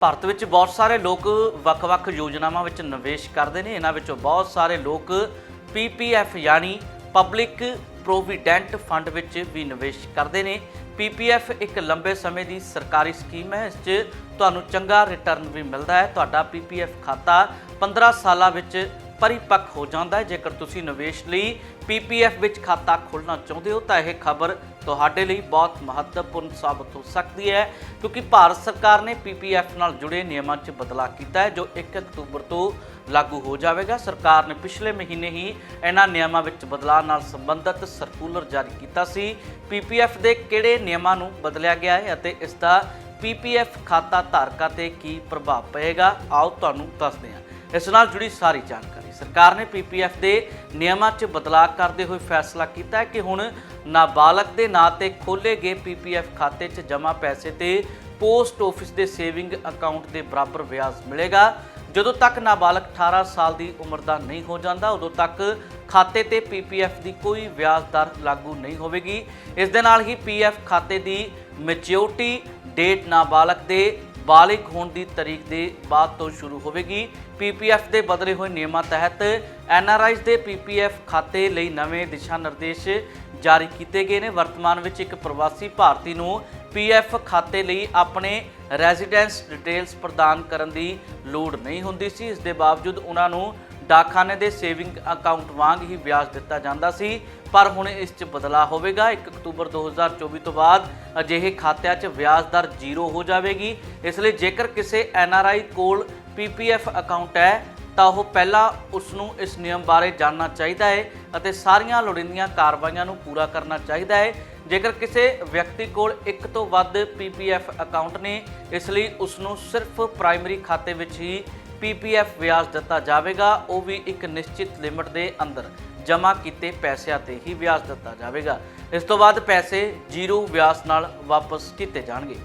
ਭਾਰਤ ਵਿੱਚ ਬਹੁਤ ਸਾਰੇ ਲੋਕ ਵੱਖ-ਵੱਖ ਯੋਜਨਾਵਾਂ ਵਿੱਚ ਨਿਵੇਸ਼ ਕਰਦੇ ਨੇ। ਇਹਨਾਂ ਵਿੱਚੋਂ ਬਹੁਤ ਸਾਰੇ ਲੋਕ ਪੀਪੀਐਫ ਯਾਨੀ ਪਬਲਿਕ ਪ੍ਰੋਵੀਡੈਂਟ ਫੰਡ ਵਿੱਚ ਵੀ ਨਿਵੇਸ਼ ਕਰਦੇ ਨੇ। ਪੀਪੀਐਫ ਇੱਕ ਲੰਬੇ ਸਮੇਂ ਦੀ ਸਰਕਾਰੀ ਸਕੀਮ ਹੈ। ਇਸ 'ਚ ਤੁਹਾਨੂੰ ਚੰਗਾ ਰਿਟਰਨ ਵੀ ਮਿਲਦਾ ਹੈ। ਤੁਹਾਡਾ ਪੀਪੀਐਫ ਖਾਤਾ 15 ਸਾਲਾਂ ਵਿੱਚ ਪਰਿਪੱਕ ਹੋ ਜਾਂਦਾ ਹੈ। ਜੇਕਰ ਤੁਸੀਂ ਨਿਵੇਸ਼ ਲਈ ਪੀਪੀਐਫ ਵਿੱਚ ਖਾਤਾ ਖੋਲ੍ਹਣਾ ਚਾਹੁੰਦੇ ਹੋ, ਤਾਂ ਇਹ ਖਬਰ ਤੁਹਾਡੇ ਲਈ ਬਹੁਤ ਮਹੱਤਵਪੂਰਨ ਸਾਬਤ ਹੋ ਸਕਦੀ ਹੈ, ਕਿਉਂਕਿ ਭਾਰਤ ਸਰਕਾਰ ਨੇ ਪੀਪੀਐਫ ਨਾਲ ਜੁੜੇ ਨਿਯਮਾਂ 'ਚ ਬਦਲਾਅ ਕੀਤਾ ਹੈ, ਜੋ 1 ਅਕਤੂਬਰ ਤੋਂ ਲਾਗੂ ਹੋ ਜਾਵੇਗਾ। ਸਰਕਾਰ ਨੇ ਪਿਛਲੇ ਮਹੀਨੇ ਹੀ ਇਹਨਾਂ ਨਿਯਮਾਂ ਵਿੱਚ ਬਦਲਾਅ ਨਾਲ ਸੰਬੰਧਿਤ ਸਰਕੂਲਰ ਜਾਰੀ ਕੀਤਾ ਸੀ। ਪੀਪੀਐਫ ਦੇ ਕਿਹੜੇ ਨਿਯਮਾਂ ਨੂੰ ਬਦਲਿਆ ਗਿਆ ਹੈ ਅਤੇ ਇਸ ਦਾ ਪੀਪੀਐਫ ਖਾਤਾ ਧਾਰਕਾਂ ਤੇ ਕੀ ਪ੍ਰਭਾਵ ਪਏਗਾ? ਆਓ ਤੁਹਾਨੂੰ ਦੱਸਦੇ ਹਾਂ। ਇਸ ਨਾਲ ਜੁੜੀ ਸਾਰੀ ਜਾਣਕਾਰੀ। ਸਰਕਾਰ ਨੇ ਪੀਪੀਐਫ ਦੇ ਨਿਯਮਾਂ 'ਚ ਬਦਲਾਅ ਕਰਦੇ ਹੋਏ ਫੈਸਲਾ ਕੀਤਾ ਹੈ ਕਿ ਹੁਣ ਨਾਬਾਲਗ ਦੇ ਨਾਂ ਤੇ ਖੋਲੇ ਗਏ ਪੀਪੀਐਫ ਖਾਤੇ 'ਚ ਜਮ੍ਹਾਂ ਪੈਸੇ ਤੇ ਪੋਸਟ ਆਫਿਸ ਦੇ ਸੇਵਿੰਗ ਅਕਾਊਂਟ ਦੇ ਬਰਾਬਰ ਵਿਆਜ ਮਿਲੇਗਾ। ਜਦੋਂ ਤੱਕ ਨਾਬਾਲਗ 18 ਸਾਲ ਦੀ ਉਮਰ ਦਾ ਨਹੀਂ ਹੋ ਜਾਂਦਾ, ਉਦੋਂ ਤੱਕ ਖਾਤੇ ਤੇ ਪੀਪੀਐਫ ਦੀ ਕੋਈ ਵਿਆਜ ਦਰ ਲਾਗੂ ਨਹੀਂ ਹੋਵੇਗੀ। ਇਸ ਦੇ ਨਾਲ ਹੀ ਪੀਐਫ ਖਾਤੇ ਦੀ ਮੈਚਿਓਰਟੀ ਡੇਟ ਨਾਬਾਲਗ ਦੇ ਬਾਲਿਗ ਹੋਣ ਦੀ ਤਰੀਕ ਦੇ ਬਾਅਦ ਤੋਂ ਸ਼ੁਰੂ ਹੋਵੇਗੀ। ਪੀਪੀਐਫ ਦੇ ਬਦਲੇ ਹੋਏ ਨਿਯਮਾਂ ਤਹਿਤ ਐਨਆਰਆਈਜ਼ ਦੇ ਪੀਪੀਐਫ ਖਾਤੇ ਲਈ ਨਵੇਂ ਦਿਸ਼ਾ ਨਿਰਦੇਸ਼ ਜਾਰੀ ਕੀਤੇ ਗਏ ਨੇ। ਵਰਤਮਾਨ ਵਿੱਚ ਇੱਕ ਪ੍ਰਵਾਸੀ ਭਾਰਤੀ ਨੂੰ ਪੀਐਫ ਖਾਤੇ ਲਈ ਆਪਣੇ ਰੈਜ਼ੀਡੈਂਸ ਡਿਟੇਲਸ ਪ੍ਰਦਾਨ ਕਰਨ ਦੀ ਲੋੜ ਨਹੀਂ ਹੁੰਦੀ ਸੀ। ਇਸ ਦੇ ਬਾਵਜੂਦ ਉਹਨਾਂ ਨੂੰ ਡਾਕਖਾਨੇ ਦੇ ਸੇਵਿੰਗ ਅਕਾਊਂਟ ਵਾਂਗ ਹੀ ਵਿਆਜ ਦਿੱਤਾ ਜਾਂਦਾ ਸੀ, ਪਰ ਹੁਣ ਇਸ 'ਚ ਬਦਲਾਅ ਹੋਵੇਗਾ। 1 ਅਕਤੂਬਰ 2024 ਤੋਂ ਬਾਅਦ ਅਜਿਹੇ ਖਾਤਿਆਂ 'ਚ ਵਿਆਜ ਦਰ ਜ਼ੀਰੋ ਹੋ ਜਾਵੇਗੀ। ਇਸ ਲਈ ਜੇਕਰ ਕਿਸੇ ਐਨਆਰਆਈ ਕੋਲ ਪੀਪੀਐਫ ਅਕਾਊਂਟ ਹੈ, ਤਾਂ ਉਹ ਪਹਿਲਾਂ ਉਸ ਨੂੰ ਇਸ ਨਿਯਮ ਬਾਰੇ ਜਾਣਨਾ ਚਾਹੀਦਾ ਹੈ ਅਤੇ ਸਾਰੀਆਂ ਲੋੜੀਂਦੀਆਂ ਕਾਰਵਾਈਆਂ ਨੂੰ ਪੂਰਾ ਕਰਨਾ ਚਾਹੀਦਾ ਹੈ। ਜੇਕਰ ਕਿਸੇ ਵਿਅਕਤੀ ਕੋਲ ਇੱਕ ਤੋਂ ਵੱਧ ਪੀਪੀਐਫ ਅਕਾਊਂਟ ਨੇ, ਇਸ ਲਈ ਉਸ ਨੂੰ ਸਿਰਫ ਪ੍ਰਾਇਮਰੀ ਖਾਤੇ ਵਿੱਚ ਹੀ ਪੀਪੀਐਫ ਵਿਆਜ ਦਿੱਤਾ ਜਾਵੇਗਾ, ਉਹ ਵੀ ਇੱਕ ਨਿਸ਼ਚਿਤ ਲਿਮਟ ਦੇ ਅੰਦਰ। ਜਮ੍ਹਾਂ ਕੀਤੇ ਪੈਸਿਆਂ ਤੇ ਹੀ ਵਿਆਜ ਦਿੱਤਾ ਜਾਵੇਗਾ। ਇਸ ਤੋਂ ਬਾਅਦ ਪੈਸੇ ਜ਼ੀਰੋ ਵਿਆਜ ਨਾਲ ਵਾਪਸ ਕੀਤੇ ਜਾਣਗੇ।